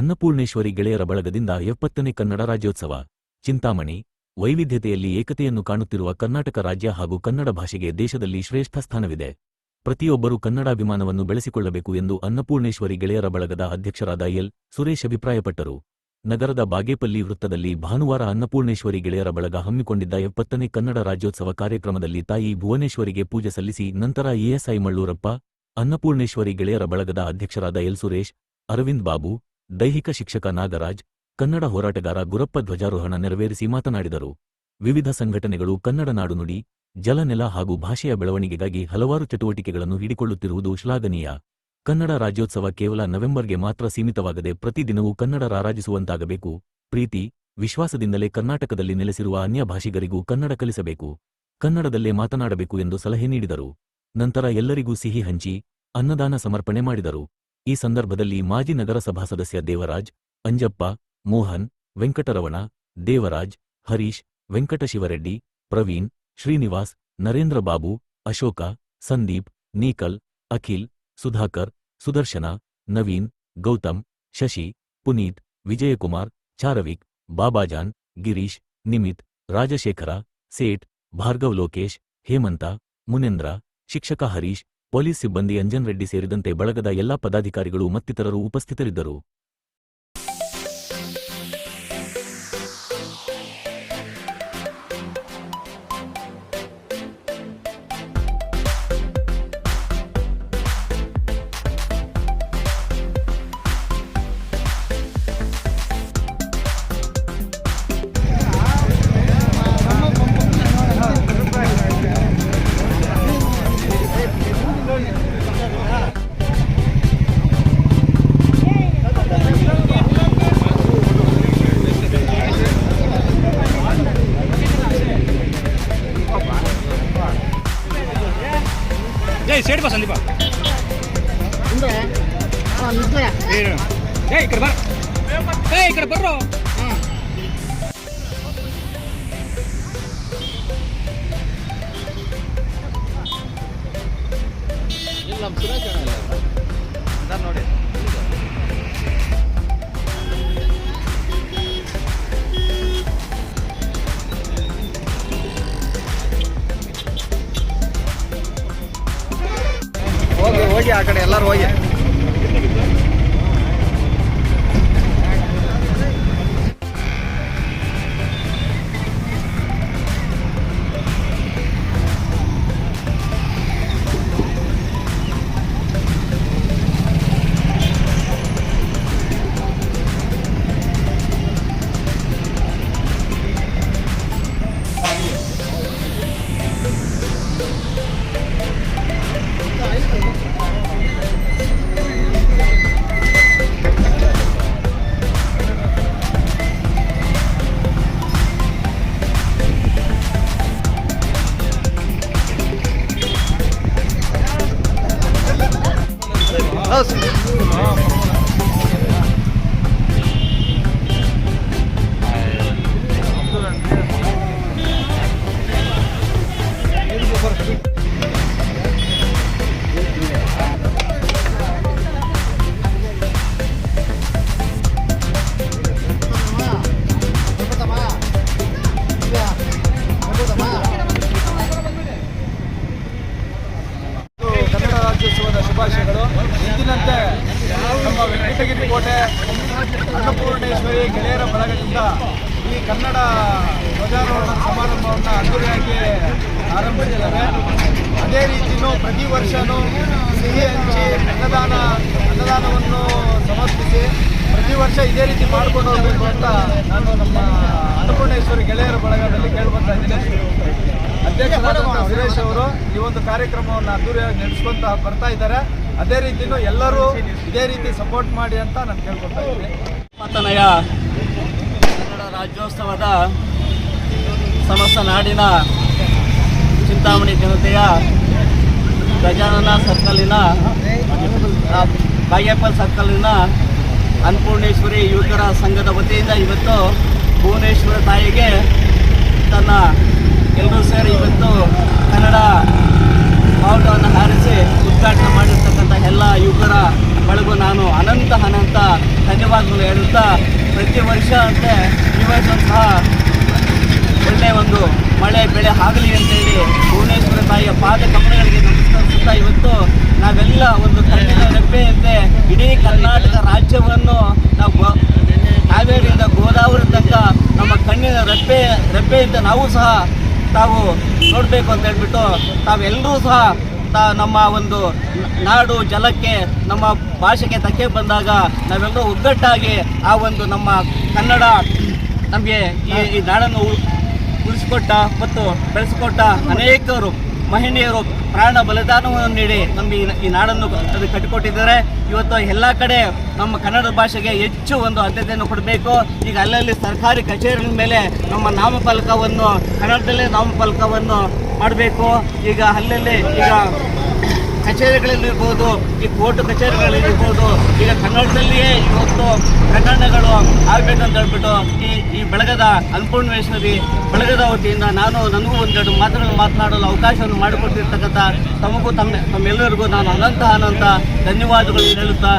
ಅನ್ನಪೂರ್ಣೇಶ್ವರಿ ಗೆಳೆಯರ ಬಳಗದಿಂದ ಎಪ್ಪತ್ತನೇ ಕನ್ನಡ ರಾಜ್ಯೋತ್ಸವ. ಚಿಂತಾಮಣಿ, ವೈವಿಧ್ಯತೆಯಲ್ಲಿ ಏಕತೆಯನ್ನು ಕಾಣುತ್ತಿರುವ ಕರ್ನಾಟಕ ರಾಜ್ಯ ಹಾಗೂ ಕನ್ನಡ ಭಾಷೆಗೆ ದೇಶದಲ್ಲಿ ಶ್ರೇಷ್ಠ ಸ್ಥಾನವಿದೆ. ಪ್ರತಿಯೊಬ್ಬರೂ ಕನ್ನಡಾಭಿಮಾನವನ್ನು ಬೆಳೆಸಿಕೊಳ್ಳಬೇಕು ಎಂದು ಅನ್ನಪೂರ್ಣೇಶ್ವರಿ ಗೆಳೆಯರ ಬಳಗದ ಅಧ್ಯಕ್ಷರಾದ ಎಲ್. ಸುರೇಶ್ ಅಭಿಪ್ರಾಯಪಟ್ಟರು. ನಗರದ ಬಾಗೇಪಲ್ಲಿ ವೃತ್ತದಲ್ಲಿ ಭಾನುವಾರ ಅನ್ನಪೂರ್ಣೇಶ್ವರಿ ಗೆಳೆಯರ ಬಳಗ ಹಮ್ಮಿಕೊಂಡಿದ್ದ ಎಪ್ಪತ್ತನೇ ಕನ್ನಡ ರಾಜ್ಯೋತ್ಸವ ಕಾರ್ಯಕ್ರಮದಲ್ಲಿ ತಾಯಿ ಭುವನೇಶ್ವರಿಗೆ ಪೂಜೆ ಸಲ್ಲಿಸಿ ನಂತರ ಇಎಸ್ಐ ಮಳ್ಳೂರಪ್ಪ ಅನ್ನಪೂರ್ಣೇಶ್ವರಿ ಗೆಳೆಯರ ಬಳಗದ ಅಧ್ಯಕ್ಷರಾದ ಎಲ್. ಸುರೇಶ್, ಅರವಿಂದ್ ಬಾಬು ದೈಹಿಕ ಶಿಕ್ಷಕ ನಾಗರಾಜ್, ಕನ್ನಡ ಹೋರಾಟಗಾರ ಗುರಪ್ಪ ಧ್ವಜಾರೋಹಣ ನೆರವೇರಿಸಿ ಮಾತನಾಡಿದರು. ವಿವಿಧ ಸಂಘಟನೆಗಳು ಕನ್ನಡ ನಾಡು ನುಡಿ ಜಲನೆಲ ಹಾಗೂ ಭಾಷೆಯ ಬೆಳವಣಿಗೆಗಾಗಿ ಹಲವಾರು ಚಟುವಟಿಕೆಗಳನ್ನು ಹಿಡಿಕೊಳ್ಳುತ್ತಿರುವುದು ಶ್ಲಾಘನೀಯ. ಕನ್ನಡ ರಾಜ್ಯೋತ್ಸವ ಕೇವಲ ನವೆಂಬರ್ಗೆ ಮಾತ್ರ ಸೀಮಿತವಾಗದೆ ಪ್ರತಿದಿನವೂ ಕನ್ನಡ ರಾರಾಜಿಸುವಂತಾಗಬೇಕು. ಪ್ರೀತಿ, ವಿಶ್ವಾಸದಿಂದಲೇ ಕರ್ನಾಟಕದಲ್ಲಿ ನೆಲೆಸಿರುವ ಅನ್ಯ ಭಾಷಿಗರಿಗೂ ಕನ್ನಡ ಕಲಿಸಬೇಕು. ಕನ್ನಡದಲ್ಲೇ ಮಾತನಾಡಬೇಕು ಎಂದು ಸಲಹೆ ನೀಡಿದರು. ನಂತರ ಎಲ್ಲರಿಗೂ ಸಿಹಿ ಹಂಚಿ, ಅನ್ನದಾನ ಸಮರ್ಪಣೆ ಮಾಡಿದರು. ಈ ಸಂದರ್ಭದಲ್ಲಿ ಮಾಜಿ ನಗರಸಭಾ ಸದಸ್ಯ ದೇವರಾಜ್ ಅಂಜಪ್ಪ ಮೋಹನ್ ವೆಂಕಟರಮಣ ದೇವರಾಜ್ ಹರೀಶ್ ವೆಂಕಟಶಿವರೆಡ್ಡಿ ಪ್ರವೀಣ್ ಶ್ರೀನಿವಾಸ್ ನರೇಂದ್ರ ಬಾಬು ಅಶೋಕ ಸಂದೀಪ್ ನೀಕಲ್ ಅಖಿಲ್ ಸುಧಾಕರ್ ಸುದರ್ಶನ ನವೀನ್ ಗೌತಮ್ ಶಶಿ ಪುನೀತ್ ವಿಜಯಕುಮಾರ್ ಚಾರವಿಕ್ ಬಾಬಾಜಾನ್ ಗಿರೀಶ್ ನಿಮಿತ್ ರಾಜಶೇಖರ ಸೇಠ್ ಭಾರ್ಗವ್ ಲೋಕೇಶ್ ಹೇಮಂತ ಮುನೇಂದ್ರ ಶಿಕ್ಷಕ ಹರೀಶ್ ಪೊಲೀಸ್ ಸಿಬ್ಬಂದಿ ಅಂಜನ್ ರೆಡ್ಡಿ ಸೇರಿದಂತೆ ಬಳಗದ ಎಲ್ಲಾ ಪದಾಧಿಕಾರಿಗಳು ಮತ್ತಿತರರು ಉಪಸ್ಥಿತರಿದ್ದರು. ಸೈಡ್ ಬಾ ಸಂದೀಪ. ಏ ಈ ಬರ ಏ ಈ ಕಡೆ ಬರ್ರೋ. ನೋಡಿ. ಹೋಗಿ ಆ ಕಡೆ ಎಲ್ಲರೂ ಹೋಗಿ. ಕನ್ನಡ ನಮ್ಮ ವೆಂಕಟಗಿರಿ ಕೋಟೆ, ಅನ್ನಪೂರ್ಣೇಶ್ವರಿ ಗೆಳೆಯರ ಬಳಗದಿಂದ ಈ ಕನ್ನಡ ಧ್ವಜಾರೋಹಣ ಸಮಾರಂಭವನ್ನು ಅದ್ದೂರಿಯಾಗಿ ಆರಂಭಿಸಿದ್ದಾರೆ. ಅದೇ ರೀತಿಯೂ ಪ್ರತಿ ವರ್ಷವೂ ಸಿಹಿ ಹಂಚಿ ಅನ್ನದಾನ, ಅನ್ನದಾನವನ್ನು ಸಮರ್ಪಿಸಿ ಪ್ರತಿ ವರ್ಷ ಇದೇ ರೀತಿ ಮಾಡ್ಕೊಂಡು ಹೋಗಬೇಕು ಅಂತ ನಾನು ನಮ್ಮ ಅನ್ನಪೂರ್ಣೇಶ್ವರಿ ಗೆಳೆಯರ ಬಳಗದಲ್ಲಿ ಕೇಳ್ಕೊತಾ ಇದ್ದೀನಿ ಅಧ್ಯಕ್ಷ ಸುರೇಶ್ ಅವರು ಈ ಒಂದು ಕಾರ್ಯಕ್ರಮವನ್ನು ಅದ್ದೂರಿಯಾಗಿ ನಡೆಸ್ಕೊಂತ ಬರ್ತಾ ಇದ್ದಾರೆ. ಅದೇ ರೀತಿನೂ ಎಲ್ಲರೂ ಇದೇ ರೀತಿ ಸಪೋರ್ಟ್ ಮಾಡಿ ಅಂತ ನಾನು ಕೇಳ್ಕೊತಾ ಇದ್ದೀನಿ. ಪತನಯ ಕನ್ನಡ ರಾಜ್ಯೋತ್ಸವದ ಸಮಸ್ತ ನಾಡಿನ ಚಿಂತಾಮಣಿ ಜನತೆಯ ಗಜಾನನ ಸರ್ಕಲಿನ ಬಾಗೇಪಲ್ ಸರ್ಕಲಿನ ಅನ್ನಪೂರ್ಣೇಶ್ವರಿ ಯುವಕರ ಸಂಘದ ವತಿಯಿಂದ ಇವತ್ತು ಭುವನೇಶ್ವರ ತಾಯಿಗೆ ತನ್ನ ಎಲ್ಲರೂ ಸೇರಿ ಇವತ್ತು ಕನ್ನಡ ಬಾವುಟವನ್ನು ಹಾರಿಸಿ ಉದ್ಘಾಟನೆ ಮಾಡಿರ್ತಕ್ಕಂಥ ಎಲ್ಲ ಯುವಕರ ಬಳಗು ನಾನು ಅನಂತ ಅನಂತ ಧನ್ಯವಾದಗಳು ಹೇಳುತ್ತಾ ಪ್ರತಿ ವರ್ಷ ಅಂತೆ ಈ ಸಹ ಒಳ್ಳೆ ಒಂದು ಮಳೆ ಬೆಳೆ ಆಗಲಿ ಅಂತೇಳಿ ಭುವನೇಶ್ವರ ತಾಯಿಯ ಪಾದ ಕಮಲಗಳಿಗೆ ನಮಸ್ಕರಿಸುತ್ತಾ ಇವತ್ತು ನಾವೆಲ್ಲ ಒಂದು ಕಣ್ಣಿನ ನೆಪ್ಪೆಯಂತೆ ಇಡೀ ಕರ್ನಾಟಕ ರಾಜ್ಯವನ್ನು ನಾವು ಕಾವೇರಿಯಿಂದ ಗೋದಾವರಿ ತನಕ ನಮ್ಮ ಕಣ್ಣಿನ ರೆಪ್ಪೆ ರೆಪ್ಪೆಯಿಂದ ನಾವು ಸಹ ತಾವು ನೋಡಬೇಕು ಅಂತ ಹೇಳ್ಬಿಟ್ಟು ತಾವೆಲ್ಲರೂ ಸಹ ತಾ ನಮ್ಮ ಒಂದು ನಾಡು ಜಲಕ್ಕೆ, ನಮ್ಮ ಭಾಷೆಗೆ ತಕ್ಕೆ ಬಂದಾಗ ನಾವೆಲ್ಲರೂ ಒಗ್ಗಟ್ಟಾಗಿ ಆ ಒಂದು ನಮ್ಮ ಕನ್ನಡ ನಮಗೆ ಈ ನಾಡನ್ನು ಉಳಿಸಿಕೊಟ್ಟ ಮತ್ತು ಬೆಳೆಸಿಕೊಟ್ಟ ಅನೇಕರು. ಮಹಿಳೆಯರು ಪ್ರಾಣ ಬಲಿದಾನವನ್ನು ನೀಡಿ ನಮಗೆ ಈ- ನಾಡನ್ನು ಅದು ಕಟ್ಟಿಕೊಟ್ಟಿದ್ದಾರೆ. ಇವತ್ತು ಎಲ್ಲ ಕಡೆ ನಮ್ಮ ಕನ್ನಡ ಭಾಷೆಗೆ ಹೆಚ್ಚು ಒಂದು ಆದ್ಯತೆಯನ್ನು ಕೊಡಬೇಕು. ಈಗ ಅಲ್ಲಲ್ಲಿ ಸರ್ಕಾರಿ ಕಚೇರಿಗಳ ಮೇಲೆ ನಮ್ಮ ನಾಮಫಲಕವನ್ನು ಕನ್ನಡದಲ್ಲೇ ನಾಮಫಲಕವನ್ನು ಮಾಡಬೇಕು. ಈಗ ಅಲ್ಲಲ್ಲಿ ಈಗ ಕಚೇರಿಗಳಲ್ಲಿರ್ಬೋದು, ಈ ಕೋರ್ಟ್ ಕಚೇರಿಗಳಲ್ಲಿರ್ಬೋದು, ಈಗ ಕನ್ನಡದಲ್ಲಿಯೇ ಇವತ್ತು ಪ್ರಕರಣಗಳು ಆಗಬೇಕಂತ ಹೇಳ್ಬಿಟ್ಟು ಈ ಈ ಬೆಳಗದ ಅನ್ಪೂರ್ಣವೇಶ್ವರಿ ಬೆಳಗದ ವತಿಯಿಂದ ನಾನು, ನನಗೂ ಒಂದೆರಡು ಮಾತುಗಳು ಮಾತನಾಡಲು ಅವಕಾಶವನ್ನು ಮಾಡಿಕೊಟ್ಟಿರ್ತಕ್ಕಂಥ ತಮಗೂ ತಮ್ಮ, ತಮ್ಮೆಲ್ಲರಿಗೂ ನಾನು ಅನಂತ ಅನಂತ ಧನ್ಯವಾದಗಳು ಹೇಳುತ್ತಾ